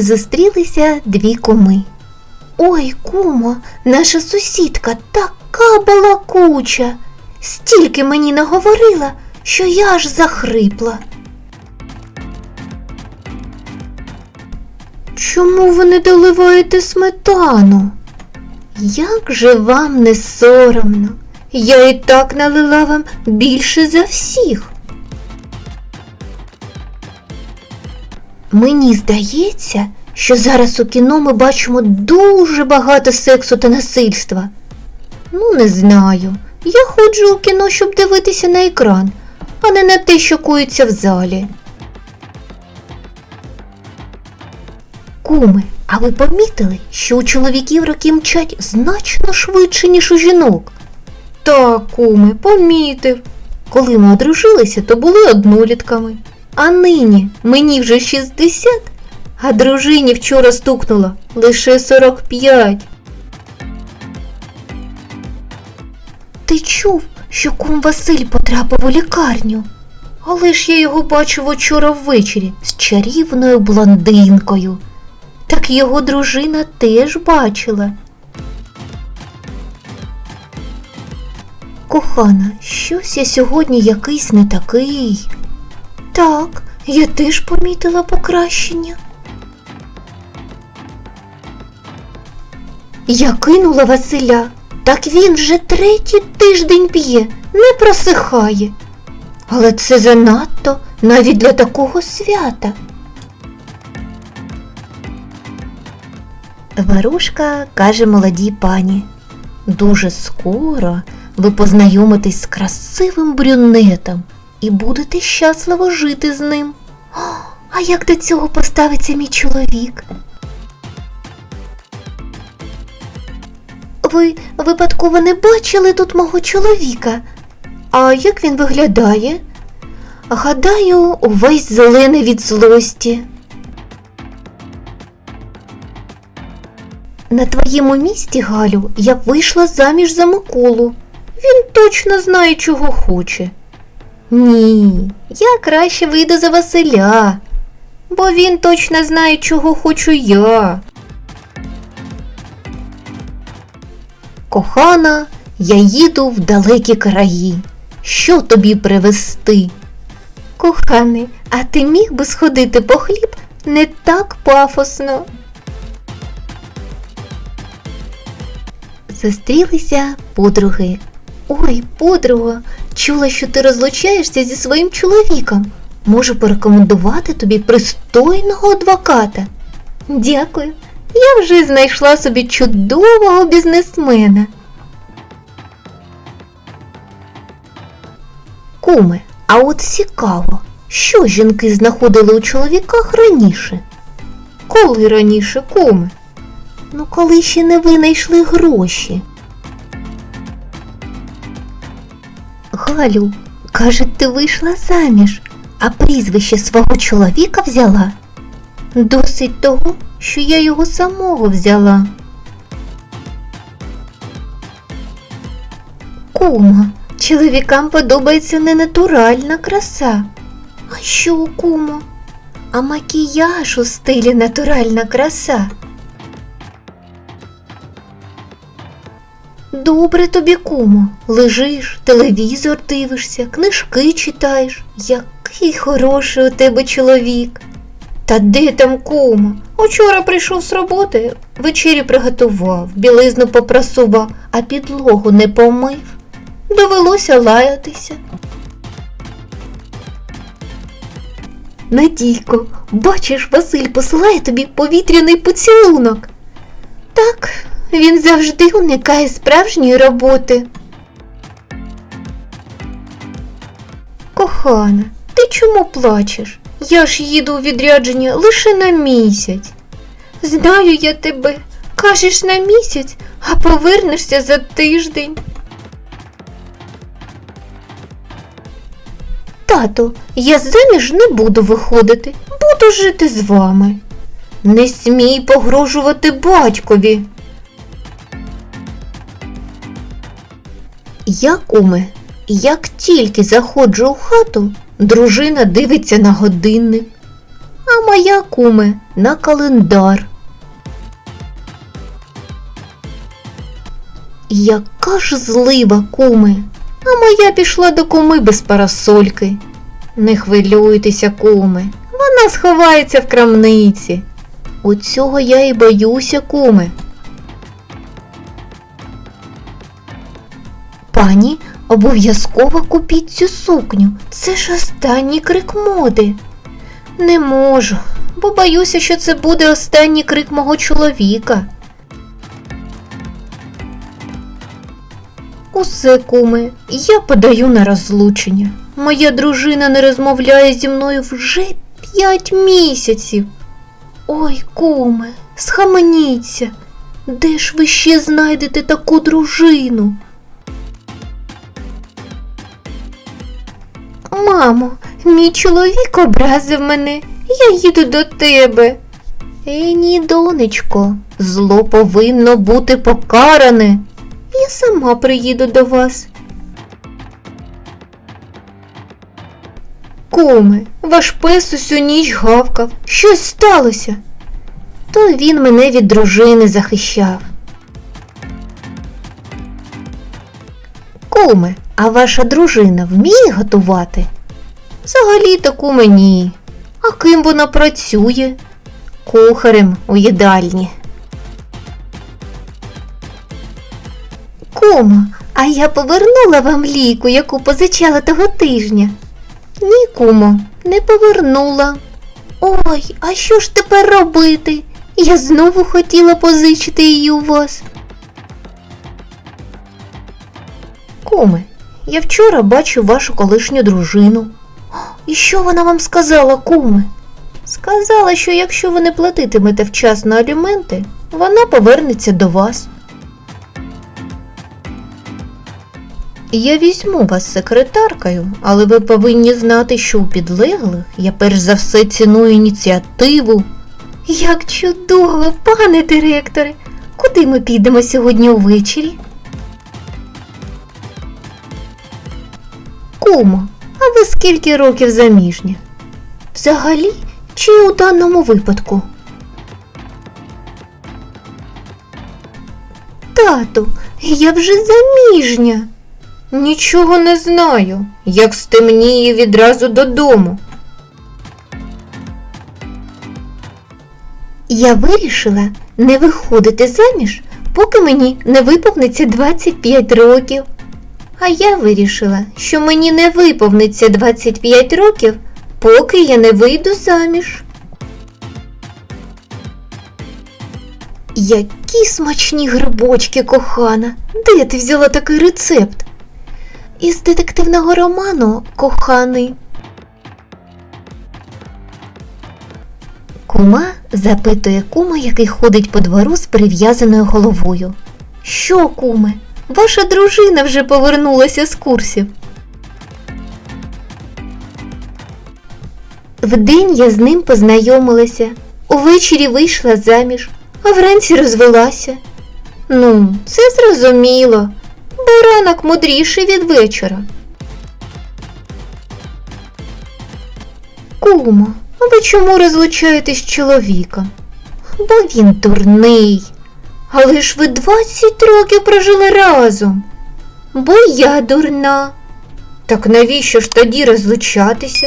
Зустрілися дві куми. Ой, кумо, наша сусідка така балакуча. Стільки мені наговорила, що я аж захрипла. Чому ви не доливаєте сметану? Як же вам не соромно? Я і так налила вам більше за всіх. Мені здається, що зараз у кіно ми бачимо дуже багато сексу та насильства. Ну, не знаю. Я ходжу у кіно, щоб дивитися на екран, а не на те, що коїться в залі. Куми, а ви помітили, що у чоловіків роки мчать значно швидше, ніж у жінок? Так, куми, помітив. Коли ми одружилися, то були однолітками. А нині мені вже 60, а дружині вчора стукнуло лише 45. Ти чув, що кум Василь потрапив у лікарню? Але ж я його бачив учора ввечері з чарівною блондинкою. Так його дружина теж бачила. Кохана, щось я сьогодні якийсь не такий. Так, я теж помітила покращення. Я кинула Василя, так він вже третій тиждень п'є, не просихає. Але це занадто навіть для такого свята. Варушка каже молодій пані. Дуже скоро ви познайомитесь з красивим брюнетом і будете щасливо жити з ним. А як до цього поставиться мій чоловік? Ви випадково не бачили тут мого чоловіка? А як він виглядає? Гадаю, увесь зелений від злості. На твоєму місці, Галю, я вийшла заміж за Миколу. Він точно знає, чого хоче. Ні, я краще вийду за Василя, бо він точно знає, чого хочу я. Кохана, я їду в далекі краї. Що тобі привезти? Коханий, а ти міг би сходити по хліб не так пафосно. Зустрілися подруги. Ой, подруга, чула, що ти розлучаєшся зі своїм чоловіком. Можу порекомендувати тобі пристойного адвоката. Дякую. Я вже знайшла собі чудового бізнесмена. Куме, а от цікаво, що жінки знаходили у чоловіках раніше? Коли раніше, куме? Ну, коли ще не винайшли гроші. Галю, каже, ти вийшла заміж, а прізвище свого чоловіка взяла. Досить того, що я його самого взяла. Кума, чоловікам подобається не натуральна краса. А що, кумо? А макіяж у стилі натуральна краса. Добре тобі, кумо, лежиш, телевізор дивишся, книжки читаєш. Який хороший у тебе чоловік. Та де там кумо? Учора прийшов з роботи, вечері приготував, білизну попрасував, а підлогу не помив. Довелося лаятися. Надійко, бачиш, Василь посилає тобі повітряний поцілунок. Так, він завжди уникає справжньої роботи. Кохана, ти чому плачеш? Я ж їду у відрядження лише на місяць. Знаю я тебе, кажеш на місяць, а повернешся за тиждень. Тату, я заміж не буду виходити, буду жити з вами. Не смій погрожувати батькові. Я, куме, як тільки заходжу у хату, дружина дивиться на годинник. А моя куме на календар. Яка ж злива, куме, а моя пішла до куми без парасольки. Не хвилюйтеся, куме, вона сховається в крамниці. От цього я і боюся, куме. Пані, обов'язково купіть цю сукню. Це ж останній крик моди. Не можу, бо боюся, що це буде останній крик мого чоловіка. Усе, куме, я подаю на розлучення. Моя дружина не розмовляє зі мною вже п'ять місяців. Ой, куме, схаменіться. Де ж ви ще знайдете таку дружину? Мамо, мій чоловік образив мене. Я їду до тебе. Е, ні, донечко, зло повинно бути покаране. Я сама приїду до вас. Куме, ваш пес усю ніч гавкав. Щось сталося. То він мене від дружини захищав. Куме, а ваша дружина вміє готувати? Взагалі-то куме ні. А ким вона працює? Кухарем у їдальні. Кумо, а я повернула вам ліку, яку позичала того тижня. Ні, кумо, не повернула. Ой, а що ж тепер робити? Я знову хотіла позичити її у вас. Куме, я вчора бачив вашу колишню дружину. І що вона вам сказала, куме? Сказала, що якщо ви не платитимете вчасно аліменти, вона повернеться до вас. Я візьму вас секретаркою, але ви повинні знати, що у підлеглих я перш за все ціную ініціативу. Як чудово, пане директоре! Куди ми підемо сьогодні увечері? Кумо, а ви скільки років заміжня? Взагалі чи у даному випадку? Тату, я вже заміжня. Нічого не знаю. Як стемніє відразу додому. Я вирішила не виходити заміж, поки мені не виповниться 25 років. А я вирішила, що мені не виповниться 25 років, поки я не вийду заміж. Які смачні грибочки, кохана! Де ти взяла такий рецепт? Із детективного роману коханий. Кума запитує кума, який ходить по двору з прив'язаною головою. Що, куме? Ваша дружина вже повернулася з курсів. Вдень я з ним познайомилася, увечері вийшла заміж, а вранці розвелася. Ну, це зрозуміло, бо ранок мудріший від вечора. Кумо, а ви чому розлучаєтесь з чоловіком? Бо він дурний. Але ж ви 20 років прожили разом. Бо я дурна. Так навіщо ж тоді розлучатися?